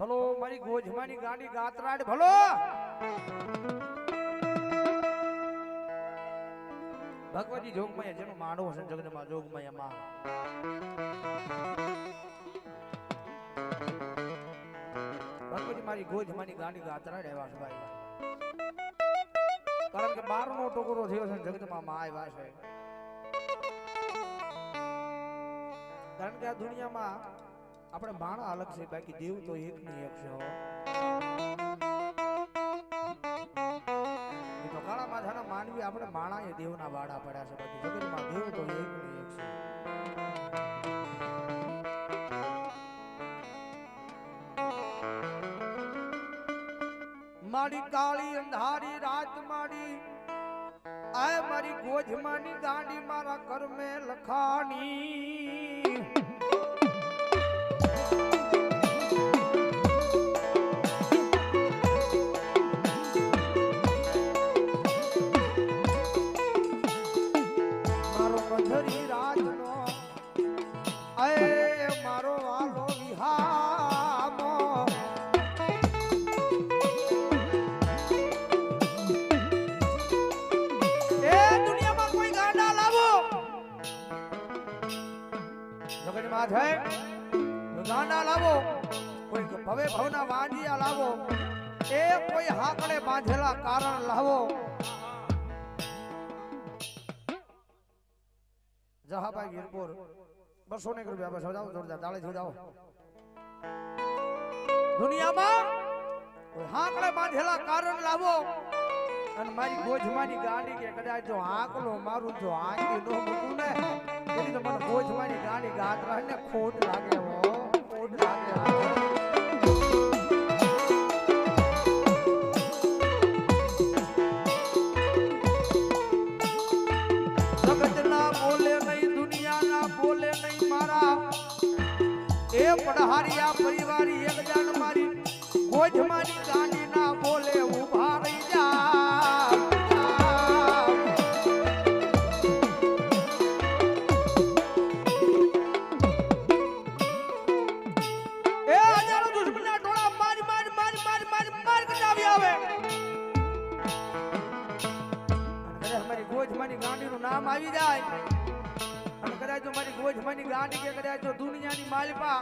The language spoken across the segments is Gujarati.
ભલો, મારી ગોજમાની ગાડી ગાતરાડ, ભલો. ભગવતી જોગમય, જેનો માનવો છે જગતમાં જોગમયમાં ભગવતી મારી ગોજમાની ગાડી ગાતરાડ એવા છે ભાઈ. કારણ કે બારમો ટોકરો થયો છે જગતમાં માં આવ્યા છે. કારણ કે આ દુનિયામાં આપણે માણા અલગ છે, બાકી દેવ તો એક ની એક છે. એ તો કાળા માથાના માનવી આપણે માણા એ દેવના વાડા પડ્યા છે, બાકી જગતમાં દેવ તો એક ની એક છે મારી કાળી અંધારી રાત મારી આય મારી ગોજમાની ગાંડી મારા કર્મે લખાણી હાકડે બાંધેલા કારણ લાવો જહાભાઈ ગીરપુર, બસો ને રૂપિયા બસો જાઓ જોરદાર તાળી થી જાઓ. દુનિયામાં હાકડે બાંધેલા કારણ લાવો અને મારી ગોજમાની ગાડી કે કદાચ જો આંકલો મારું, જો આંકી નો મૂકું ને મારી આ પરિવાર મારી કોઈ મારી ગાંડી ના બોલે ઊભા રહી જા. નામ આવી જાય. અને મારી ગોજમાની ગાંડી કે કદાચ દુનિયાની માલપા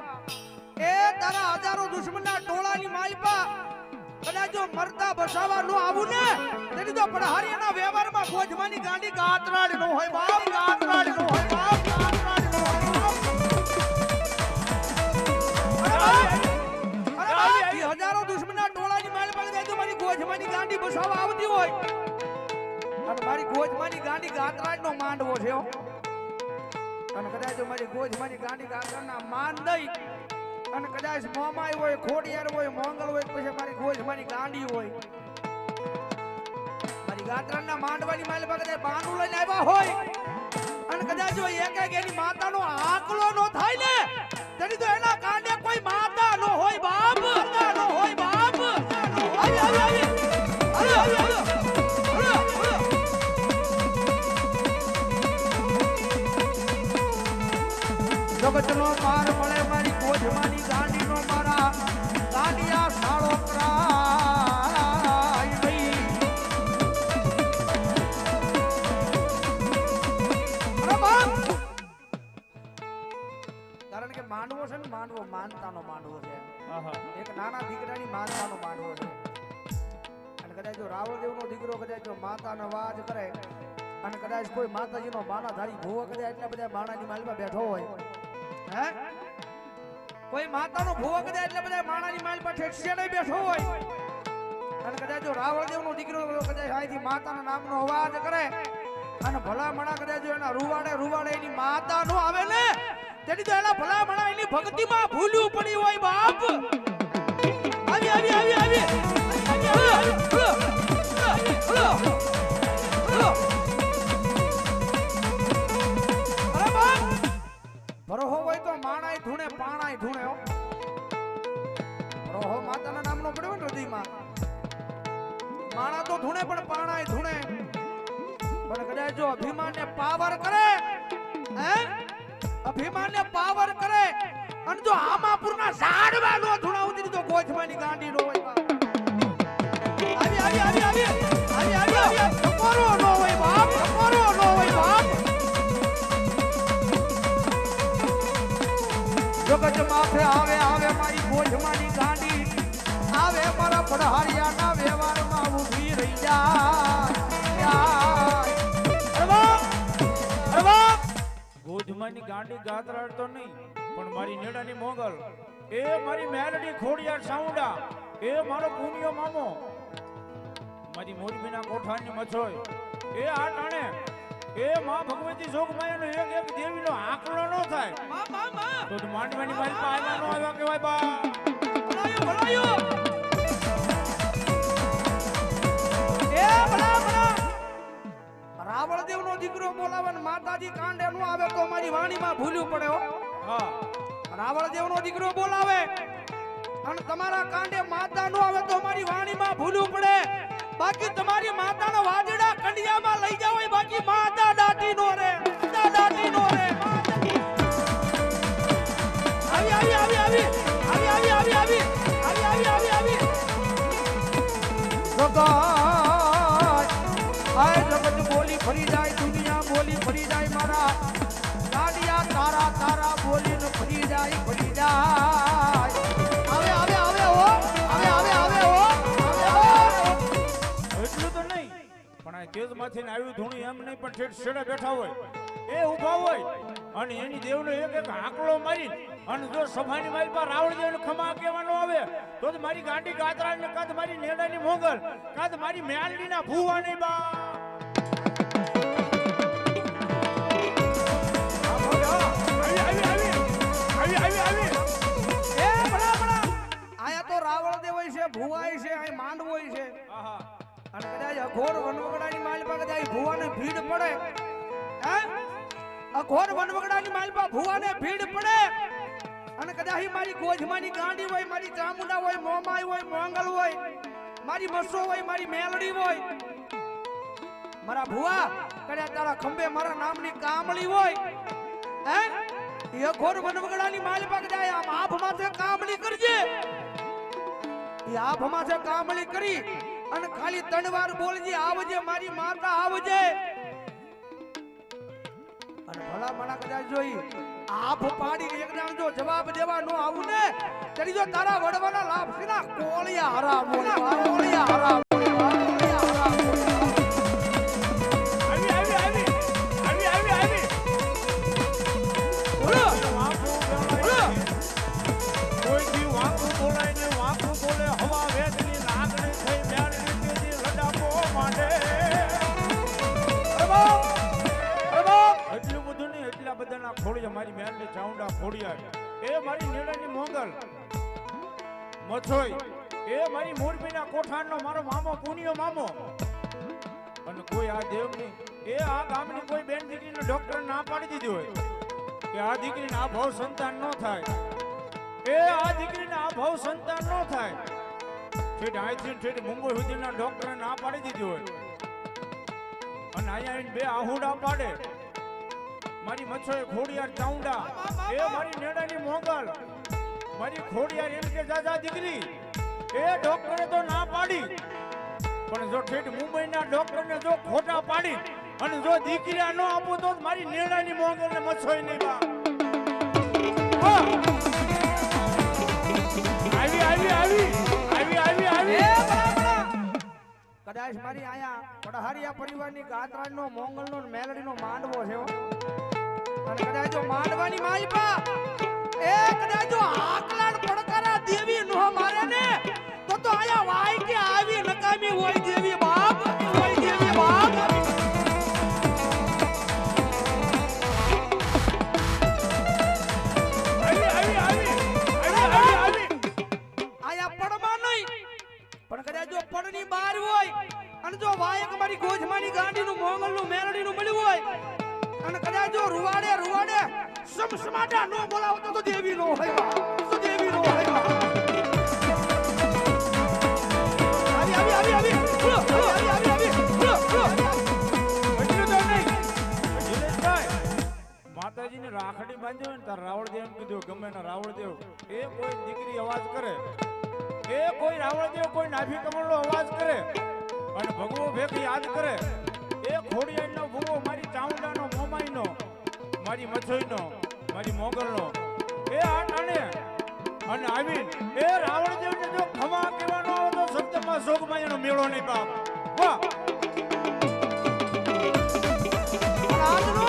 એ તારા હજારો દુશ્મનના ટોળાની માલપા કદાચ જો મરતા બસાવા નો આવું ને તેની તો પ્રહારીના વ્યવહારમાં ગોજમાની ગાંડી ગાતરાડ નો હોય બાપ ગાતરાડ નો હોય બાપ ગાતરાડ નો હોય. હજારો દુશ્મનના ટોળાની માલપા કદાચ જો મારી ગોજમાની ગાંડી બસાવા આવતી હોય. અને મારી ગોજમાની ગાંડી ગાતરાજ નો માંડવો છે હો. અને કદાચ મારી ગોજમાની ગાંડી ગાતરાના માન દઈ અને કદાચ મોમાય હોય, ખોડિયાર હોય મોંગલ હોય, પછી મારી ગોજ, મારી ગાંડી હોય. મારી ગાત્રાના માંડવાની માલ કદાચ બાનું લઈને આવ્યા હોય, અને કદાચ જો એક એક એની માતાનો આકલો નો થાય ને, તેની તો એના કાંડે કોઈ માતા નો હોય, બાપ માતા નો હોય, બાપ આવી કારણ કે માનવો છે ને માનવો માનતાનો માનવો છે. એક નાના દીકરાની માનતાનો માનવો છે. અને કદાચ જો રાવણદેવનો દીકરો કદાચ જો માતાનો વાજ કરે અને કદાચ કોઈ માતાજીનો બાણાધારી ભૂવો કદાચ એટલા બધા બાણાની માલમાં બેઠો હોય હે? કોઈ માતાનો ભૂવો કદાચ એટલા બધા માણાની માલ પર ઠેકસીએ બેઠો હોય. અને કદાચ જો નો દીકરો કદાચ અહીંથી માતાના નામનો અવાજ કરે અને ભલામણા કદાચ જો એના રૂવાડે રૂવાડે એની માતા નો આવે ને તેની તો એના ભલામણા એની ભક્તિમાં ભૂલ્યું પડી હોય બાપ. આવી આવી આવી આવી. તો માણાય ધૂણે, પાણાય ધૂણે ભરોહો માતાના નામનો પડ્યો ને માણા તો ધૂણે પણ પાણાય ધૂણે. પણ કદાચ જો અભિમાનને પાવર કરે, હે? અભિમાનને પાવર કરે અને જો આમાપુરના ઝાડમાં નો ધૂણાવતી દીધો ગોજમાની ગાંડી નો હોય. આવી આવી આવી આવી આવી આવી આવી નો હોય બાપ તમારો નો હોય બાપ. જગત માથે આવે આવે મારી ગોજમાની ગાંડી. આવે મારા પઢારિયાના વ્યવહારમાં ઊભી રહી જા. ગોધમાની ગાંડી ગાતરાડ તો નહીં પણ મારી નેડાની મોગલ એ મારી મેલડી ખોડિયાર સાઉંડા એ મારો પુનિયો મામો. મારી મોરબીના કોઠાની મછોય એ આ ટાણે એ માં ભગવતી જોગમાયાનો એક એક દેવીનો આંકડો ન થાય. તો માંડવાની મારી પાસે ન આવ્યા કહેવાય બા. એ દીકરો બોલાવે માતાજી કાંડે નો આવે તો મારી વાણીમાં ભૂલ્યું પડે હો. હા. રાવણ દેવનો દીકરો બોલાવે. અને તમારા કાંડે માતા નું આવે તો મારી વાણીમાં ભૂલ્યું પડે. બાકી તમારી માતાનો વાજડા કંડિયામાં લઈ જાવ બાકી માતા દાટી નો રે. દાટી નો રે. આવી આવી આવી આવી. આવી આવી આવી આવી. આવી આવી આવી આવી. જગત બોલી ફરી જાય બોલી ફરી જાય મારા. ગાડિયા તારા તારા બોલીને ફરી જાય ફરી જાય. એટલું તો નહીં, પણ આ તેજમાંથી આવ્યું ધૂણી એમ નહીં, પણ છેડે બેઠા હોય. એ ઊભા હોય, અને એની દેવનો એક એક આંકડો મારી અને જો સભાની મારી પાસે રાવણ દેવનો ખમા કહેવાનો આવે, તો મારી ગાંડી ગાતરા ને કાદ મારી નેડાની મોગલ કાદ મારી મેલડીના ભૂવા નહીં બા. હોય છે ભુવાય છે અહીં માંડવો હોય છે. અને કદાચ અઘોર વનવગડાની માલપા કદાચ ભુવાને ભીડ પડે. હે? અઘોર વનવગડાની માલપા ભુવાને ભીડ પડે. અને કદાચ મારી ગોજમાની ગાંડી હોય મારી ચામુંડા હોય મોમાઈ હોય મોંગલ હોય મારી મસો હોય મારી મેલડી હોય. મારા ભુવા કદાચ તારા ખંભે મારા નામની કામળી હોય. હે? એ અઘોર વનવગડાની માલપા કદાચ આમ આભ માથે કામળી કરજે એ આભ માથે કામળી કરી અને ખાલી ત્રણ વાર બોલજે, આવજે, મારી માતા આવજે. અને ભલા મણા કદાચ જોઈ આભ પાડી એક જાણ જો જવાબ દેવા નો આવું ને, તરી તારા વડવાના લાભ છે કોળિયા હરા કોળિયા હરા બધાના ખોડિયા મારી મેલની ચાઉંડા ખોડિયા એ મારી નેડાની મોંગલ. મથોઈ. એ મારી મોરબીના કોઠાણનો મારો મામો, પુનિયો મામો. અને કોઈ આ દેવની, એ આ ગામની કોઈ બેન દીકરીને ડોક્ટર ના પાડી દીધી હોય. કે આ દીકરીને આ ભાવ સંતાન ન થાય. એ આ દીકરીને આ ભાવ સંતાન ન થાય. ઠેઠ અહીંથી ઠેઠ મુંબઈ સુધીના ડોક્ટરે ના પાડી દીધી હોય. અને અહીંયા બે આહુડા પાડે. મારી મચ્છોએ ખોડિયાર ચાઉંડા. એ મારી નેડાની મોગલ મારી ખોડિયાર એમ કે જાજા દીકરી. એ ડોક્ટરે તો ના પાડી. પણ જો ઠેઠ મુંબઈના ડોક્ટરને જો ખોટા પાડી અને જો દીકરી ન આપો તો મારી નેડાની મોગલને મચ્છોય નહીં આવી આવી આવી આવી આવી આવી! કદાચ મારી આયા પઢારિયા પરિવારની ગાત્રાનો મોંગલનો મેલડીનો માંડવો છે કદાચ જો માંડવાની માલપા એ કદાચ જો આકલાડ પડકારા દેવી નો મારે ને, તો તો આયા વાય કે આવી નકામી હોય દેવી રાવણદેવ, એ કોઈ દીકરી અવાજ કરે, એ કોઈ રાવણદેવ કોઈ નાભી કમળનો અવાજ કરે, અને ભગવો ભેખ યાદ કરે, એ ખોડિયાળનો ભૂવો, મારી ચામુંડાનો, મોમાઈનો, મારી મછોઈનો મારી મોગરનો એ આ ટાણે અને આવી એ રાવણદેવને જો ખમા કહેવાનો આવે તો શબ્દમાં જોગમાં મેળો નહીં બાપ વાહ! આજનો